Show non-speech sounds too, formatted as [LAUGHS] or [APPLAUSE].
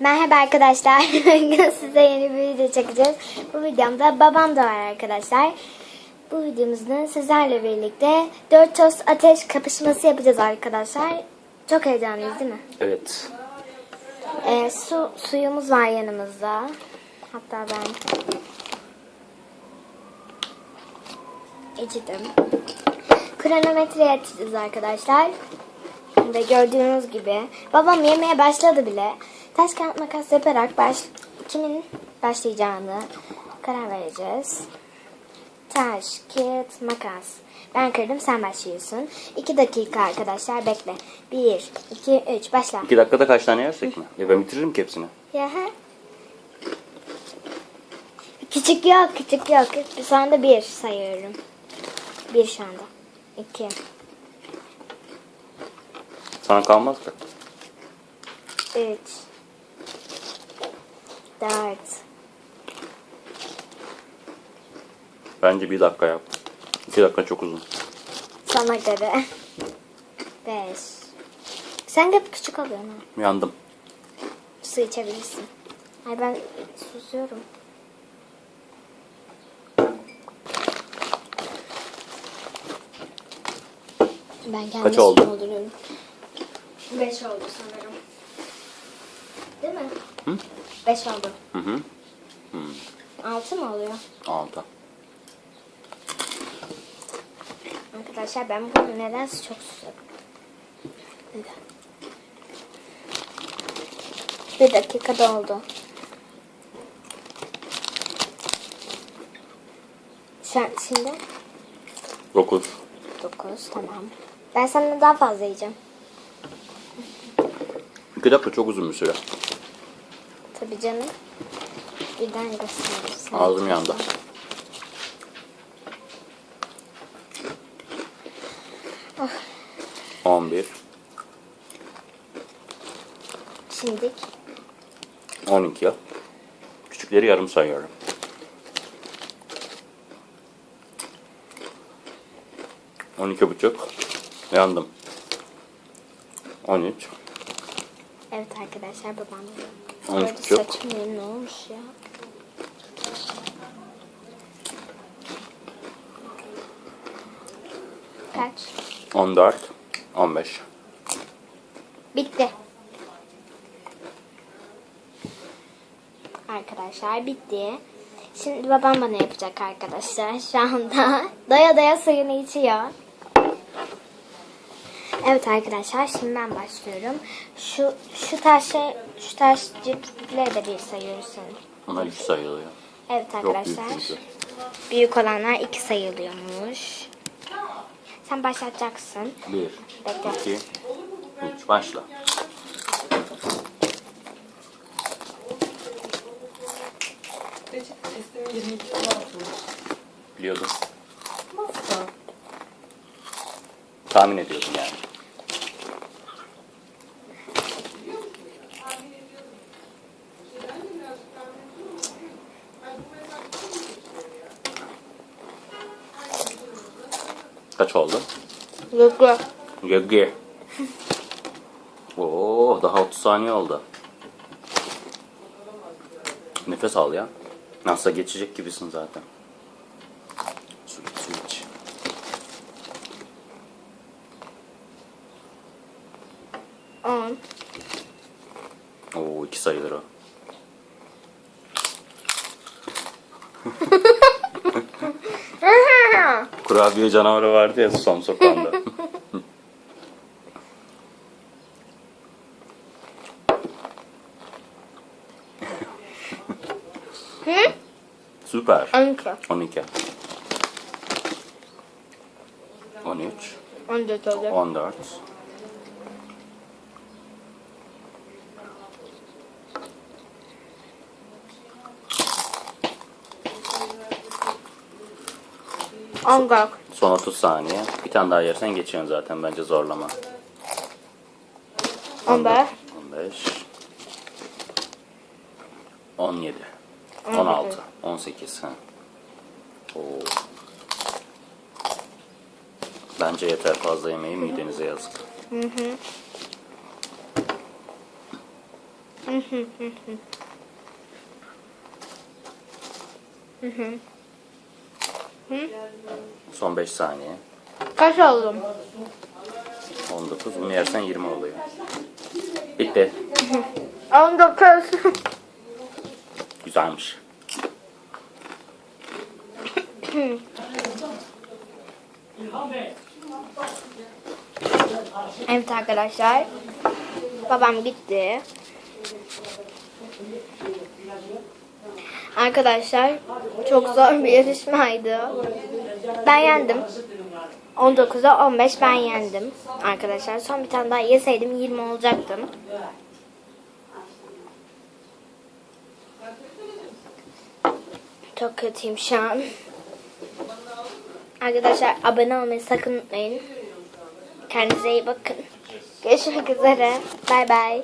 Merhaba arkadaşlar. [LAUGHS] Bugün size yeni bir video çekeceğiz. Bu videomda babam da var arkadaşlar. Bu videomuzda sizlerle birlikte dört tost ateş kapışması yapacağız arkadaşlar. Çok heyecanlıyız değil mi? Evet. Ee, su suyumuz var yanımızda. Hatta ben içtim. Kronometreyi açacağız arkadaşlar. Ve gördüğünüz gibi babam yemeye başladı bile. Taş kağıt makas yaparak baş, kimin başlayacağını karar vereceğiz. Taş, kağıt, makas. Ben kırdım sen başlıyorsun. 2 dakika arkadaşlar bekle. 1, 2, 3 başla. İki dakikada kaç tane yersek mi? Ya ben bitiririm ki hepsini. Ya he. Küçük yok, küçük yok. Şu anda bir sayıyorum. Bir şu anda. İki. Sana kalmaz ki. Üç. Dört. Bence bir dakika yap. İki dakika çok uzun. Sana göre. Beş. Sen hep küçük alıyorsun ha. Yandım. Su içebilirsin. Ay ben susuyorum. Ben kendim Kaç oldu? dolduruyorum. Beş oldu sanırım. Değil mi? Hı? Beş oldu. Hı hı. Altı mı oluyor? Altı. Arkadaşlar ben bunu nedense çok susadım. Neden? Bir dakikada oldu. Sen şimdi Dokuz. 9 tamam. Ben senden daha fazla yiyeceğim. İki dakika çok uzun bir süre. Tabii canım. Birden gösteririz. Ağzım yandı. On bir. Şimdi On iki. Küçükleri yarım sayıyorum. On iki buçuk. Yandım. On üç. Evet arkadaşlar babam. Orada saçım yeni olmuş ya? Kaç? On dört. On beş. Bitti. Arkadaşlar bitti. Şimdi babam bana yapacak arkadaşlar şu anda. [LAUGHS] Daya daya suyunu içiyor. Evet arkadaşlar şimdi ben başlıyorum. Şu şu taşı şu taş cipsleri de bir sayıyoruz sanırım. Ona üç sayılıyor. Evet Yok büyük arkadaşlar. çünkü. Büyük olanlar iki sayılıyormuş. Sen başlatacaksın. Bir, Bekle. iki, üç. Başla. Recep testimi 22 atmış. Biliyordum. Nasıl? Tahmin ediyordum yani. Kaç oldu? Yok. Gögge. Oo, daha 30 saniye oldu. Nefes al ya. Nasıl geçecek gibisin zaten. Su iç, su iç. On. Oo, iki sayılır o. [LAUGHS] Kurabiye canavarı vardı ya son sokağında. Süper. On iki. 12. 13. On dört oldu. 14. Dört. Son 30 saniye. Bir tane daha yersen geçiyorsun zaten bence zorlama. On beş. 15 17 16 18 ha. Oo. Bence yeter fazla yemeği midenize yazık. Son 5 saniye. Kaç oldum? 19. Bunu yersen 20 oluyor. Bitti. [LAUGHS] 19. [LAUGHS] Güzelmiş. evet arkadaşlar. Babam gitti. Arkadaşlar çok zor bir yarışmaydı. Ben yendim. 19'a 15 ben yendim. Arkadaşlar son bir tane daha yeseydim 20 olacaktım. Çok kötüyüm şu an. Arkadaşlar abone olmayı sakın unutmayın. Kendinize iyi bakın. Görüşmek üzere. Bay bay.